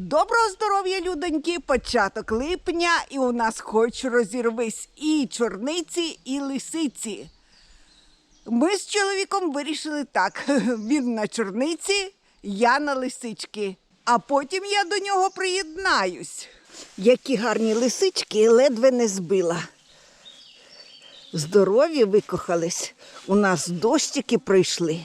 Доброго здоров'я, людоньки! Початок липня, і у нас хоч розірвись і чорниці, і лисиці. Ми з чоловіком вирішили так: він на чорниці, я на лисички. А потім я до нього приєднаюсь. Які гарні лисички ледве не збила. Здорові викохались. У нас дощики прийшли.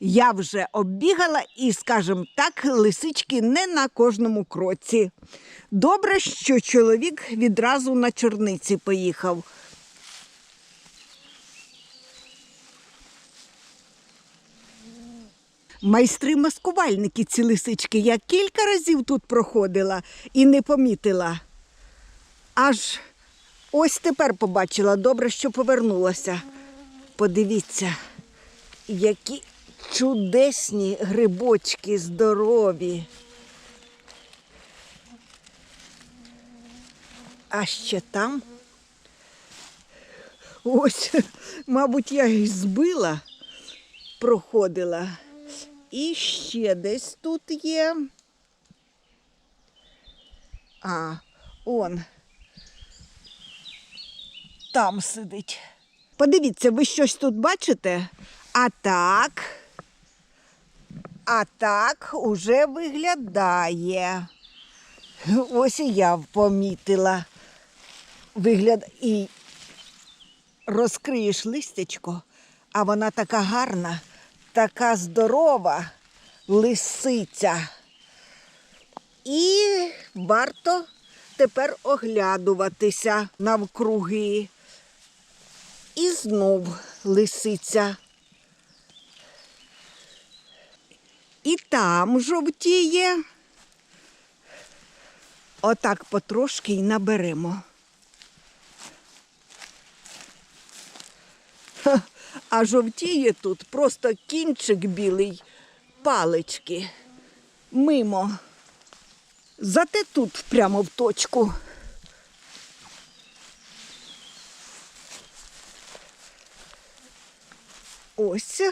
Я вже оббігала і, скажімо так, лисички не на кожному кроці. Добре, що чоловік відразу на чорниці поїхав. Майстри-маскувальники ці лисички. Я кілька разів тут проходила і не помітила. Аж ось тепер побачила. Добре, що повернулася. Подивіться, які чудесні грибочки здорові. А ще там. Ось, мабуть, я їх збила, проходила. І ще десь тут є. А, он. Там сидить. Подивіться, ви щось тут бачите? А так. А так уже виглядає. Ось і я помітила. Вигляд і розкриєш листячко, а вона така гарна, така здорова лисиця. І варто тепер оглядуватися навкруги. І знов лисиця. І там жовтіє. Отак потрошки й наберемо. А жовтіє тут просто кінчик білий, палички. Мимо. Зате тут прямо в точку. Ось.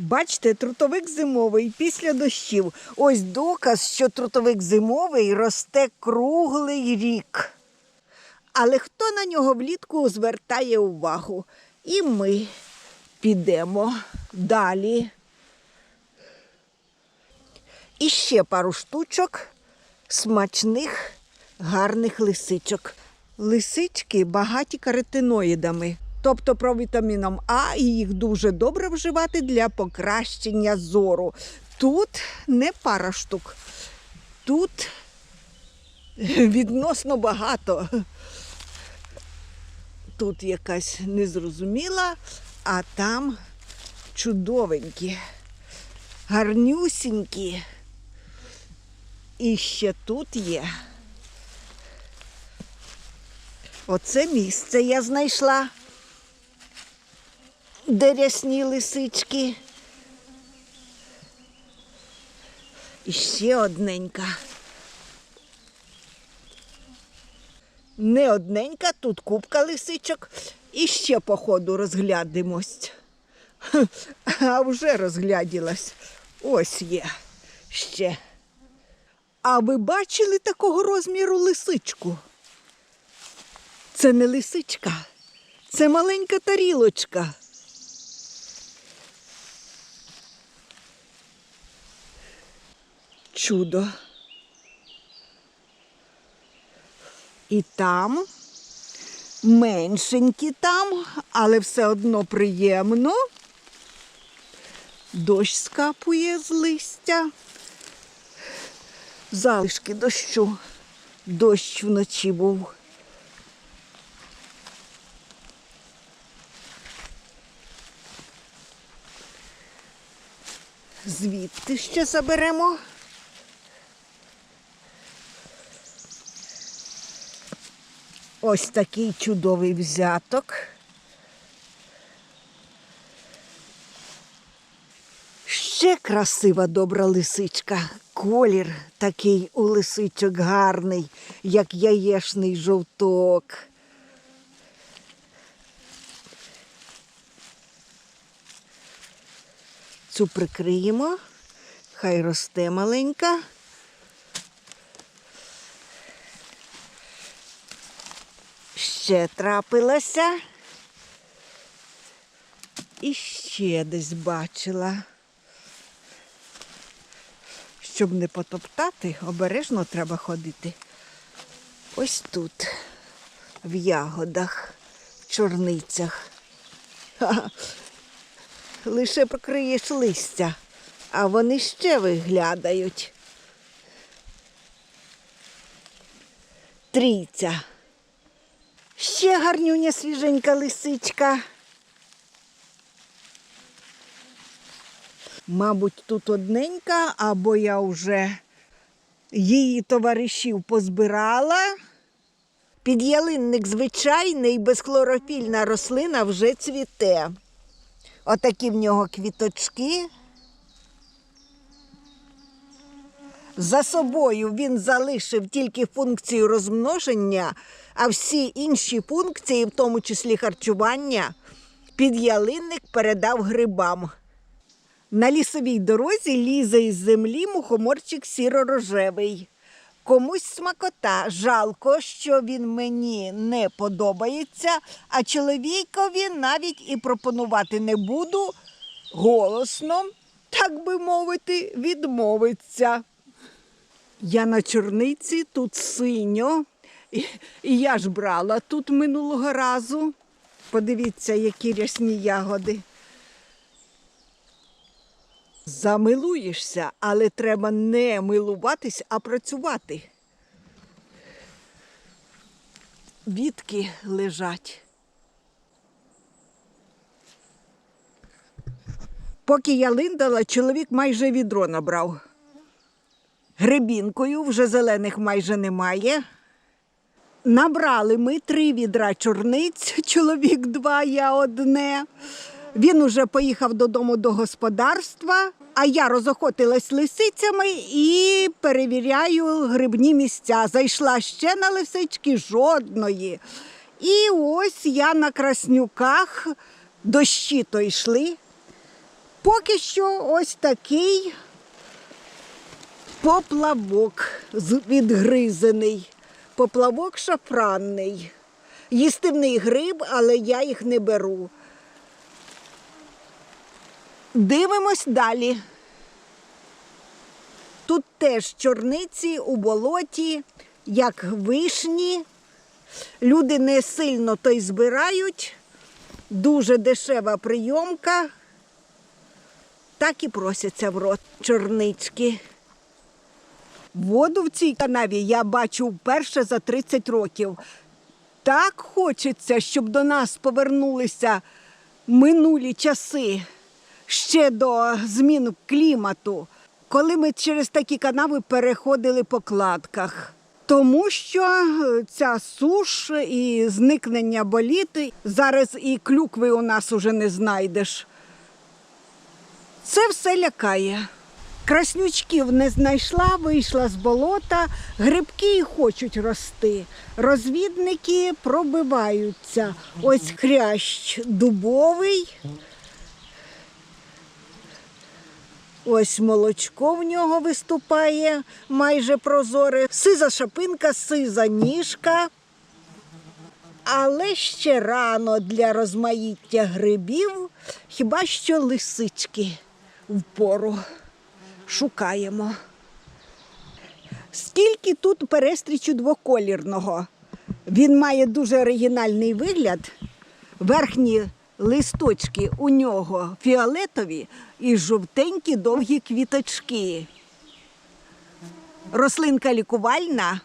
Бачите, трутовик зимовий після дощів. Ось доказ, що трутовик зимовий росте круглий рік. Але хто на нього влітку звертає увагу? І ми підемо далі. І ще пару штучок смачних, гарних лисичок. Лисички багаті каротиноїдами, тобто провітаміном А, і їх дуже добре вживати для покращення зору. Тут не пара штук, тут відносно багато. Тут якась незрозуміла, а там чудовенькі, гарнюсінькі. І ще тут є. Оце місце я знайшла. Де рясні лисички. І ще одненька. Не одненька, тут купка лисичок. І ще по ходу розглядимось. А вже розгляділась. Ось є ще. А ви бачили такого розміру лисичку? Це не лисичка, це маленька тарілочка. Чудо. І там меншенькі там, але все одно приємно. Дощ скапує з листя. Залишки дощу. Дощ вночі був. Звідти ще заберемо. Ось такий чудовий взяток. Ще красива добра лисичка. Колір такий у лисичок гарний, як яєшний жовток. Цю прикриємо, хай росте маленька. Ще трапилася. І ще десь бачила. Щоб не потоптати, обережно треба ходити. Ось тут, в ягодах, в чорницях. Ха-ха. Лише покриєш листя, а вони ще виглядають. Трійця. Ще гарнюня свіженька лисичка. Мабуть, тут одненька, або я вже її товаришів позбирала. Підялинник звичайний, безхлорофільна рослина вже цвіте. Отакі в нього квіточки. За собою він залишив тільки функцію розмноження, а всі інші функції, в тому числі харчування, підялинник передав грибам. На лісовій дорозі лізе із землі мухоморчик сіро-рожевий. Комусь смакота. Жалко, що він мені не подобається, а чоловікові навіть і пропонувати не буду. Голосно, так би мовити, відмовиться. Я на чорниці, тут синьо. І, я ж брала тут минулого разу. Подивіться, які рясні ягоди. Замилуєшся, але треба не милуватись, а працювати. Вітки лежать. Поки я линдала, чоловік майже відро набрав. Гребінкою вже зелених майже немає. Набрали ми три відра чорниць, чоловік два, я одне. Він уже поїхав додому до господарства, а я розохотилась лисицями і перевіряю грибні місця. Зайшла ще на лисички жодної. І ось я на краснюках, дощі то йшли. Поки що ось такий поплавок відгризений, поплавок шафранний. Їстивний гриб, але я їх не беру. Дивимось далі. Тут теж чорниці у болоті, як вишні. Люди не сильно то й збирають. Дуже дешева прийомка. Так і просяться в рот чорнички. Воду в цій канаві я бачу вперше за 30 років. Так хочеться, щоб до нас повернулися минулі часи ще до змін клімату, коли ми через такі канави переходили по кладках. Тому що е, ця суш і зникнення боліти зараз і клюкви у нас уже не знайдеш. Це все лякає. Краснючків не знайшла, вийшла з болота, грибки і хочуть рости. Розвідники пробиваються. Ось хрящ дубовий. Ось молочко в нього виступає майже прозоре. Сиза шапинка, сиза ніжка. Але ще рано для розмаїття грибів, хіба що лисички впору шукаємо. Скільки тут перестрічу двоколірного? Він має дуже оригінальний вигляд. Верхні листочки у нього фіолетові і жовтенькі довгі квіточки. Рослинка лікувальна,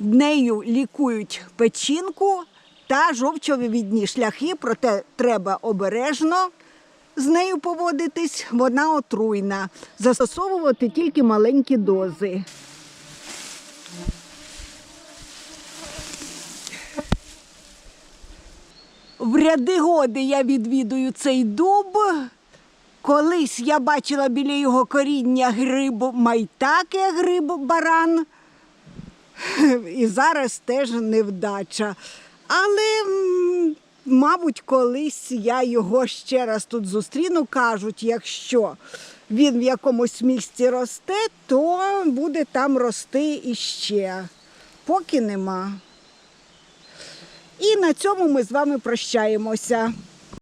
нею лікують печінку та жовчовивідні шляхи, проте треба обережно з нею поводитись, вона отруйна. Застосовувати тільки маленькі дози. В ряди годи я відвідую цей дуб. Колись я бачила біля його коріння гриб майтаке, гриб баран. І зараз теж невдача. Але мабуть, колись я його ще раз тут зустріну. Кажуть, якщо він в якомусь місці росте, то буде там рости іще. Поки нема. І на цьому ми з вами прощаємося.